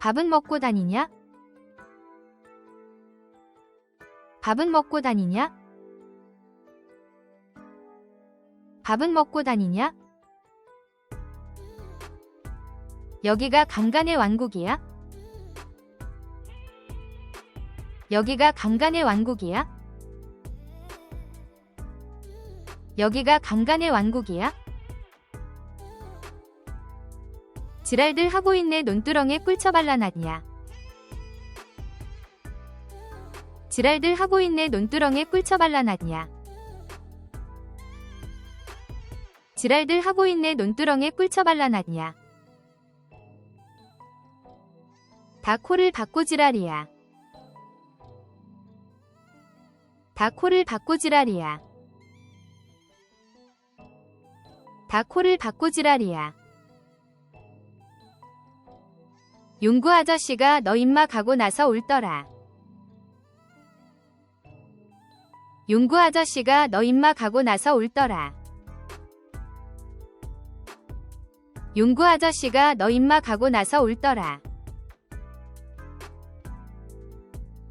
밥은 먹고 다니냐? 밥은 먹고 다니냐? 밥은 먹고 다니냐? 여기가 강간의 왕국이야? 여기가 강간의 왕국이야? 여기가 강간의 왕국이야? 지랄들 하고 있네 논두렁에 꿀쳐 발라놨냐? 지랄들 하고 있네 논두렁에 꿀쳐 발라놨냐? 지랄들 하고 있네 논두렁에 꿀쳐 발라놨냐? 다 코를 박고 지랄이야. 다 코를 박고 지랄이야. 다 코를 박고 지랄이야. 용구 아저씨가 너 임마 가고 나서 울더라. 용구 아저씨가 너 임마 가고 나서 울더라. 용구 아저씨가 너 임마 가고 나서 울더라.